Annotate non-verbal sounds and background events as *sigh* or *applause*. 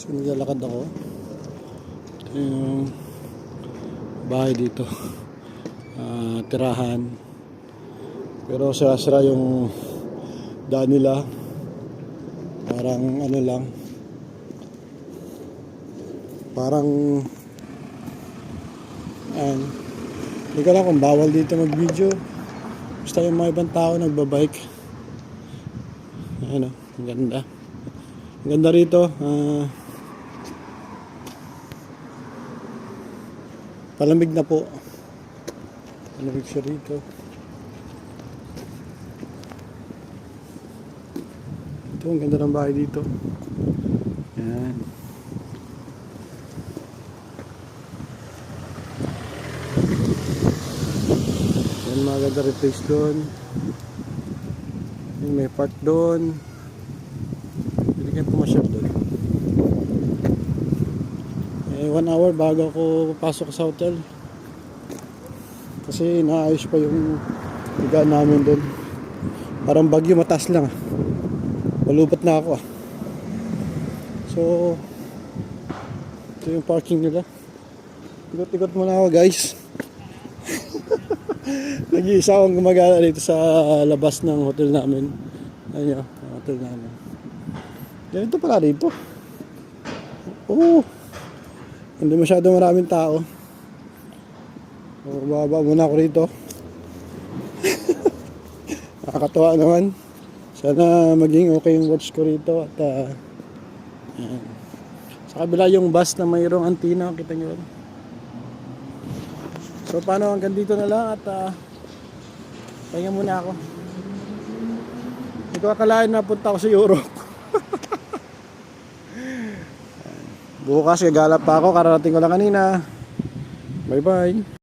So naglalakad ako. Ito yung bahay dito. *laughs* Ah, tirahan. Pero sira-sira yung daan nila. Parang ano lang. Parang Ayan. Hindi ko lang kung bawal dito mag-video. Basta yung mga ibang tao nagbabike. Ayan o, ang ganda. Ang ganda rito. ah, palamig na po. Palamig siya rito. Ito, ang ganda ng bahay dito. Ayan. Yan mga ganda replace doon. May park doon. 1 hour bago ako pasok sa hotel. Kasi naayos pa yung higa namin doon. Parang bagyo matas lang. Malubat na ako. So ito yung parking nila. Ikot-ikot muna ako guys. *laughs* Nag-iisa akong gumagala dito sa labas ng hotel namin. Ayun yung hotel namin. Ganito pala rito oh hindi masyado maraming tao. So, baba muna ako rito. *laughs* Nakakatuwa naman. Sana maging okay yung watch ko rito at ah, ayan. sa kabila yung bus na mayroong antina, kita nyo. So paano hanggang dito na lang at uh, pahinga muna ako. Hindi ko akalain na punta ako sa Europe. Bukas gagala pa ako, kararating ko lang kanina. Bye bye.